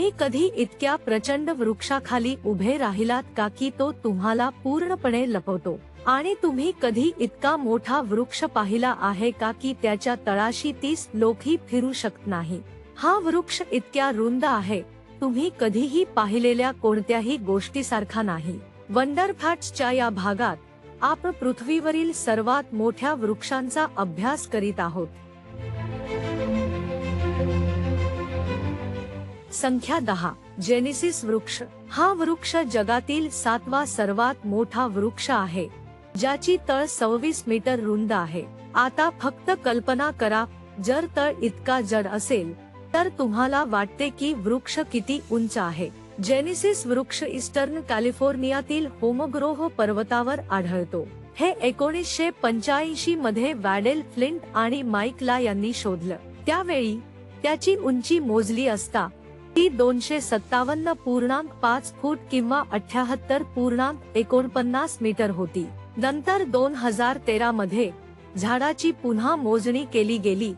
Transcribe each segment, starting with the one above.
तुम्ही कधी इतक्या प्रचंड वृक्षाखाली उभे राहिलात का की तो तुम्हाला पूर्णपणे लपवतो? आणि तुम्ही कधी इतका मोठा वृक्ष पाहिला आहे का की त्याच्या तळाशी तीस लोकही फिरू शकत नाही? हा वृक्ष इतक्या रुंद आहे तुम्ही कधीही पाहिलेल्या कोणत्याही गोष्टीसारखा नाही. वंडरफॅट्सच्या या भागात आपण पृथ्वीवरील सर्वात मोठ्या वृक्षांचा अभ्यास करीत आहोत. संख्या दहा जेनिसिस वृक्ष. हा वृक्ष जगातील सातवा सर्वात मोठा वृक्ष आहे ज्याची तळ सव्वीस मीटर रुंद आहे. आता फक्त कल्पना करा जर तळ इतका जड असेल तर तुम्हाला वाटते की वृक्ष किती उंच आहे. जेनिसिस वृक्ष ईस्टर्न कॅलिफोर्नियातील होमग्रोह पर्वतावर आढळतो. हे एकोणीसशे पंच्याऐंशी मध्ये वॅडेल फ्लिंट आणि माईकला यांनी शोधलं. त्यावेळी त्याची उंची मोजली असता ती दोनशे सत्तावन्न पूर्णांक पाच फूट किंवा अठ्याहत्तर पूर्णांक एकोणपन्नास मीटर होती. नंतर दोन हजार तेरा मध्ये झाडाची पुन्हा मोजणी केली गेली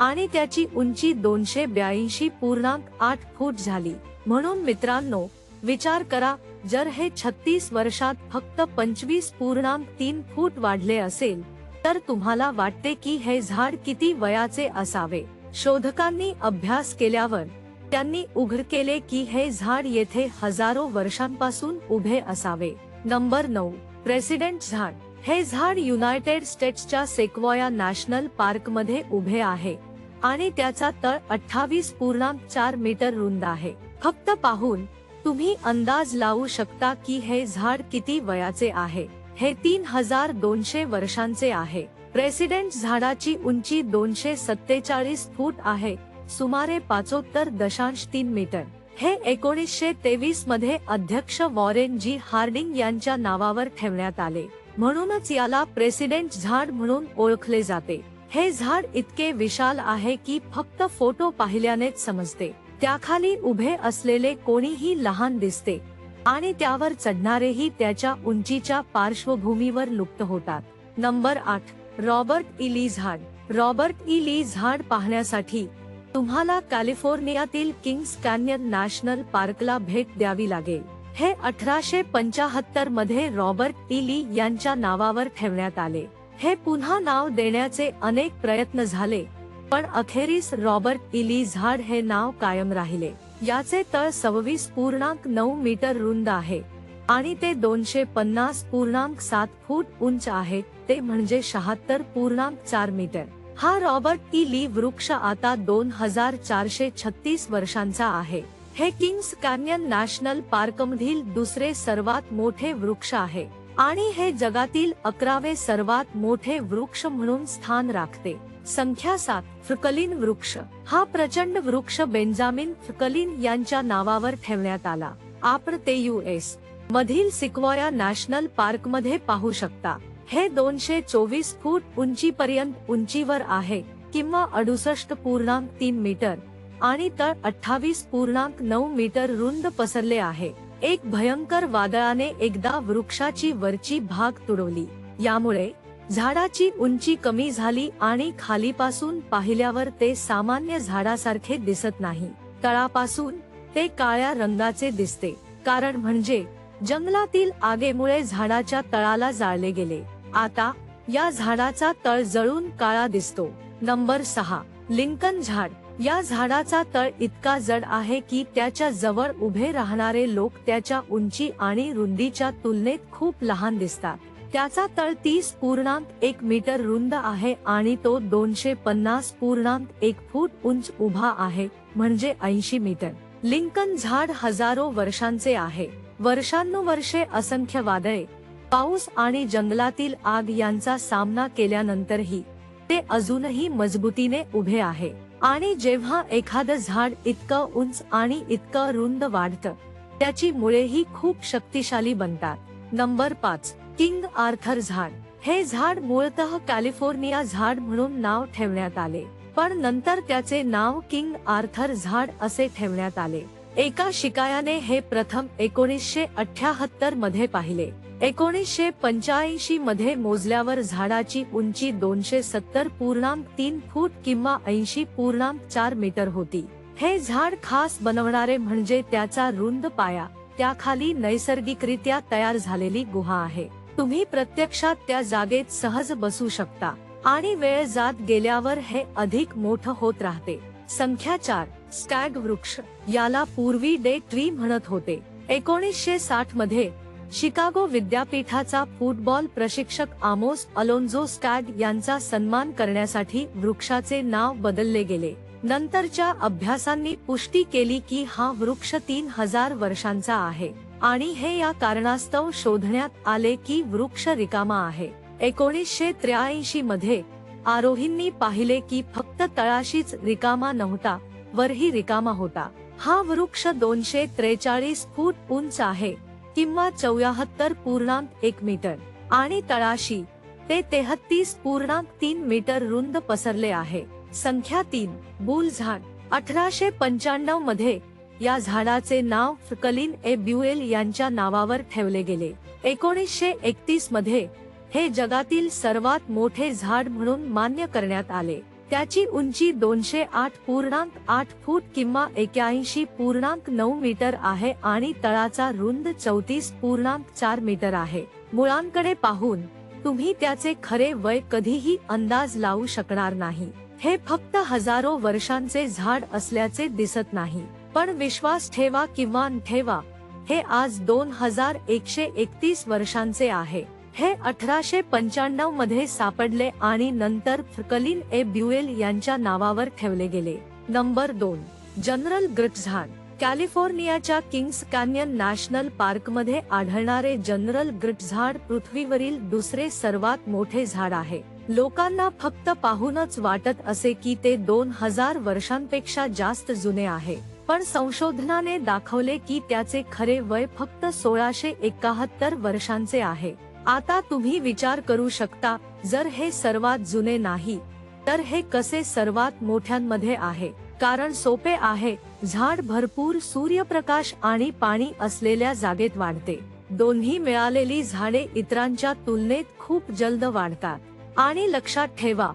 आणि त्याची उंची दोनशे ब्याऐंशी पूर्णांक आठ फूट झाली. म्हणून मित्रांनो विचार करा जर हे छत्तीस वर्षात फक्त पंचवीस पूर्णांक तीन फूट वाढले असेल तर तुम्हाला वाटते की हे झाड किती वयाचे असावे. शोधकांनी अभ्यास केल्यावर त्यांनी उघड केले की हे झाड येथे हजारो वर्षांपासून उभे असावे. नंबर नऊ प्रेसिडेंट झाड. हे झाड युनायटेड स्टेट्सच्या सेक्वॉया नॅशनल पार्कमध्ये उभे आहे आणि त्याचा तळ अठ्ठावीस पूर्णांक चार मीटर रुंद आहे. फक्त पाहून तुम्ही अंदाज लावू शकता की हे झाड किती वयाचे आहे. हे तीन हजार दोनशे वर्षांचे आहे. प्रेसिडेंट झाडाची उंची दोनशे सत्तेचाळीस फूट आहे. सुमारे पाचोत्तर दशांश तीन मीटर. हे एकोणीसशे तेवीसमध्ये अध्यक्ष वॉरेन जी हार्डिंग यांच्या नावावर ठेवण्यात आले. म्हणूनच याला प्रेसिडेंट झाड म्हणून ओळखले जाते. हे झाड इतके विशाल आहे की फक्त फोटो पाहिल्यानेच समजते. त्याखाली उभे असलेले कोणीही लहान दिसते आणि त्यावर चढणारेही त्याच्या उंचीच्या पार्श्वभूमीवर लुप्त होतात. नंबर आठ. रॉबर्ट इली झाड. रॉबर्ट इली झाड पाहण्यासाठी तुम्हाला कॅलिफोर्नियातील किंग्स कॅन्यन नॅशनल पार्कला भेट द्यावी लागेल. हे अठराशे पंचाहत्तरमध्ये रॉबर्ट इली यांच्या नावावर ठेवण्यात आले. हे पुन्हा नाव देण्याचे अनेक प्रयत्न झाले पण अखेरीस रॉबर्ट इली झाड हे नाव कायम राहिले. याचे तळ सव्वीस पूर्णांक नऊ मीटर रुंद आहे आणि ते दोनशे पन्नास पूर्णांक सात फूट उंच आहे ते म्हणजे शहात्तर पूर्णांक चार मीटर. हा रॉबर्ट ई ली वृक्ष आता दोन हजार चारशे छत्तीस वर्षांचा आहे. हे किंग्स कॅन्यन नॅशनल पार्कमधील दुसरे सर्वात मोठे वृक्ष आहे आणि हे जगातील अकरावे सर्वात मोठे वृक्ष म्हणून स्थान राखते. संख्या सात फ्रकलिन वृक्ष. हा प्रचंड वृक्ष बेंजामिन फ्रकलिन यांच्या नावावर ठेवण्यात आला. आपण ते युएस मधील सिक्वॉया नॅशनल पार्कमध्ये पाहू शकता. हे दोनशे चोवीस फूट उंचीपर्यंत उंचीवर आहे किंवा अडुसष्ट पूर्णांक तीन मीटर आणि तळ अठ्ठावीस पूर्णांक नऊ मीटर रुंद पसरले आहे. एक भयंकर वादळाने एकदा वृक्षाची वरची भाग तुडवली. यामुळे झाडाची उंची कमी झाली आणि खालीपासून पाहिल्यावर ते सामान्य झाडासारखे दिसत नाही. तळापासून ते काळ्या रंगाचे दिसते. कारण म्हणजे जंगलातील आगेमुळे झाडाच्या तळाला जाळले गेले. आता या झाडाचा तळ जळून काळा दिसतो. नंबर सहा लिंकन झाड. या झाडाचा तळ इतका जड आहे की त्याच्याजवळ उभे राहणारे लोक त्याच्या उंची आणि रुंदीच्या तुलनेत खूप लहान दिसतात. त्याचा तळ तीस पूर्णांक एक मीटर रुंद आहे आणि तो दोनशे पन्नास पूर्णांक एक फूट उंच उभा आहे म्हणजे ऐंशी मीटर. लिंकन झाड हजारो वर्षांचे आहे. वर्षानुवर्षे असंख्य वादळे पाऊस आणि जंगलातील आग यांचा सामना केल्यानंतरही ते अजूनही मजबूतीने उभे आहे. आणि जेव्हा एखादं झाड इतकं उंच आणि इतकं रुंद वाढतं त्याची मुळेही खूप शक्तिशाली बनतात. नंबर पाच किंग आर्थर झाड. हे झाड मूळतः कॅलिफोर्निया झाड म्हणून नाव ठेवण्यात आले पण नंतर त्याचे नाव किंग आर्थर झाड असे ठेवण्यात आले. एका शिकायाने हे प्रथम एकोणीसशे अठ्याहत्तरमध्ये पाहिले. एकोणीसशे पंच्याऐंशी मध्ये मोजल्यावर झाडाची उंची दोनशे सत्तर पूर्णांक तीन फूट किंवा ऐंशी पूर्णांक चार मीटर होती. हे झाड खास बनवणारे म्हणजे त्याचा रुंद पाया त्याखाली नैसर्गिकरित्या तयार झालेली गुहा आहे. तुम्ही प्रत्यक्षात त्या जागेत सहज बसू शकता आणि वेळ जात गेल्यावर हे अधिक मोठं होत राहते. संख्या चार स्टॅग वृक्ष याला पूर्वी डे ट्री म्हणत होते. एकोणीसशे साठमध्ये शिकागो विद्यापीठाचा फुटबॉल प्रशिक्षक आमोस अलोन्झो स्टॅड यांचा सन्मान करण्यासाठी वृक्षाचे नाव बदलले गेले. नंतरच्या अभ्यासांनी पुष्टी केली की हा वृक्ष तीन हजार वर्षांचा आहे. आणि हे या कारणास्तव शोधण्यात आले की वृक्ष रिकामा आहे. एकोणीसशे त्र्याऐंशी मध्ये आरोहींनी पाहिले की फक्त तळाशीच रिकामा नव्हता वरही रिकामा होता. हा वृक्ष दोनशे त्रेचाळीस फूट उंच आहे. किंवा चौऱ्याहत्तर पूर्णांक एक मीटर आणि तळाशी ते तेहत्तीस पूर्णांक तीन मीटर रुंद पसरले आहे. संख्या तीन बुल झाड अठराशे पंच्याण्णवमध्ये या झाडाचे नाव कलिन ए ब्युएल यांच्या नावावर ठेवले गेले. एकोणीसशे एकतीसमध्ये हे जगातील सर्वात मोठे झाड म्हणून मान्य करण्यात आले. त्याची उंची दोनशे आठ पूर्णांक आठ फूट किंवा एक्याऐंशी पूर्णांक नऊ मीटर आहे आणि तळाचा रुंद चौतीस पूर्णांक चार मीटर आहे. मुळांकडे पाहून तुम्ही त्याचे खरे वय कधीही अंदाज लावू शकणार नाही. हे फक्त हजारो वर्षांचे झाड असल्याचे दिसत नाही. पण विश्वास ठेवा किंवा ठेवा हे आज दोन हजार एकशे एकतीस वर्षांचे आहे. हे अठराशे पंच्याण्णवमध्ये सापडले आणि नंतर फ्रकलिन ए ब्युएल यांच्या नावावर ठेवले गेले. नंबर दोन जनरल ग्रिट्झान कॅलिफोर्नियाच्या किंग्स कॅन्यन नॅशनल पार्कमध्ये आढळणारे जनरल ग्रिट झाड पृथ्वीवरील दुसरे सर्वात मोठे झाड आहे. लोकांना फक्त पाहूनच वाटत असे की ते दोन हजार वर्षांपेक्षा जास्त जुने आहे. पण संशोधनाने दाखवले की त्याचे खरे वय फक्त सोळाशे एकाहत्तर वर्षांचे आहे. आता तुम्ही विचार करू शकता जर हे सर्वात जुने नाही तर हे कसे सर्वात मोठ्यांमध्ये आहे. कारण सोपे आहे झाड भरपूर सूर्यप्रकाश आणि पाणी असलेल्या जागेत वाढते. दोन्ही मिळालेली झाडे इतरांच्या तुलनेत खूप जलद वाढतात. आणि लक्षात ठेवा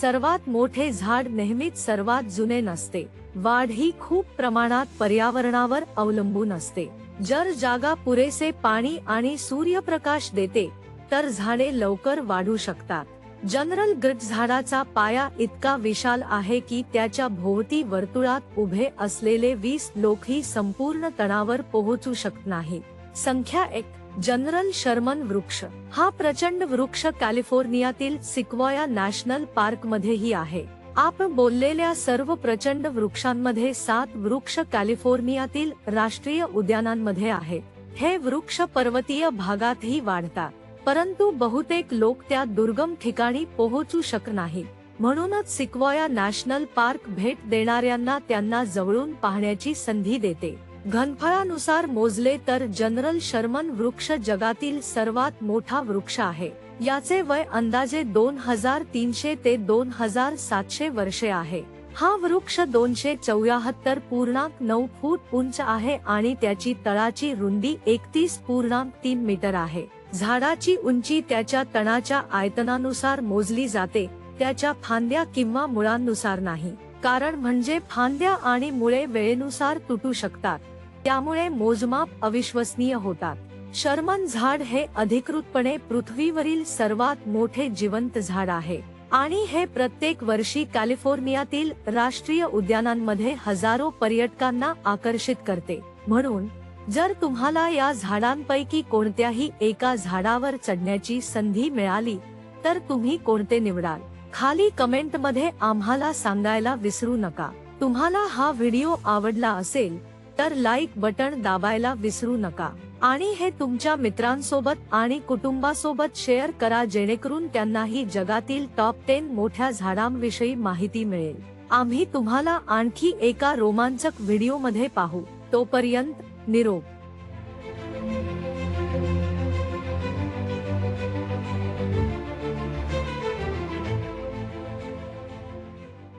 सर्वात मोठे झाड नेहमीच सर्वात जुने नसते. वाढ ही खूप प्रमाणात पर्यावरणावर अवलंबून असते. जर जागा पुरेसे पाणी आणि सूर्यप्रकाश देते तर झाडे लवकर वाढू शकतात. जनरल ग्रिट झाडाचा पाया इतका विशाल आहे की त्याच्या भोवती वर्तुळात उभे असलेले वीस लोकही संपूर्ण तणावर पोहोचू शकत नाही संख्या एक जनरल शर्मन वृक्ष. हा प्रचंड वृक्ष कॅलिफोर्नियातील सिक्वॉया नॅशनल पार्क मध्येही आहे. आपण बोललेल्या सर्व प्रचंड वृक्षांमध्ये सात वृक्ष कॅलिफोर्नियातील राष्ट्रीय उद्यानांमध्ये आहेत हे वृक्ष पर्वतीय भागातही वाढतात परंतु बहुतेक लोक त्या दुर्गम ठिकाणी पोहोचू शकत नाही. म्हणूनच सिक्वॉया नॅशनल पार्क भेट देणाऱ्यांना त्यांना जवळून पाहण्याची संधी देते. घनफळानुसार मोजले तर जनरल शर्मन वृक्ष जगातील सर्वात मोठा वृक्ष आहे. याचे वय अंदाजे दोन हजार तीनशे ते दोन हजार सातशे वर्षे आहे. हा वृक्ष दोनशे चौऱ्याहत्तर पूर्णांक नऊ फूट उंच आहे आणि त्याची तळाची रुंदी एकतीस पूर्णांक तीन मीटर आहे. झाडाची उंची त्याच्या तणाच्या आयतनानुसार मोजली जाते त्याच्या फांद्या किंवा मुळांनुसार नाही. कारण म्हणजे फांद्या आणि मुळे वेळेनुसार तुटू शकतात. त्यामुळे मोजमाप अविश्वसनीय होतात. शर्मन झाड हे अधिकृतपणे पृथ्वीवरील सर्वात मोठे जिवंत झाड आहे. आणि हे प्रत्येक वर्षी कॅलिफोर्नियातील राष्ट्रीय उद्यानांमध्ये हजारो पर्यटकांना आकर्षित करते. म्हणून जर तुम्हाला या झाडांपैकी कोणत्याही एका झाडावर चढण्याची संधी मिळाली तर तुम्ही कोणते निवडाल? खाली कमेंटमध्ये आम्हाला सांगायला विसरू नका. तुम्हाला हा व्हिडिओ आवडला असेल तर लाईक बटन दाबायला विसरू नका. आणि हे तुमच्या मित्रांसोबत आणि कुटुंबासोबत शेअर करा जेणेकरून त्यांनाही जगातील टॉप टेन मोठ्या झाडांविषयी माहिती मिळेल. आम्ही तुम्हाला आणखी एका रोमांचक व्हिडिओमध्ये पाहू. तोपर्यंत निरोप.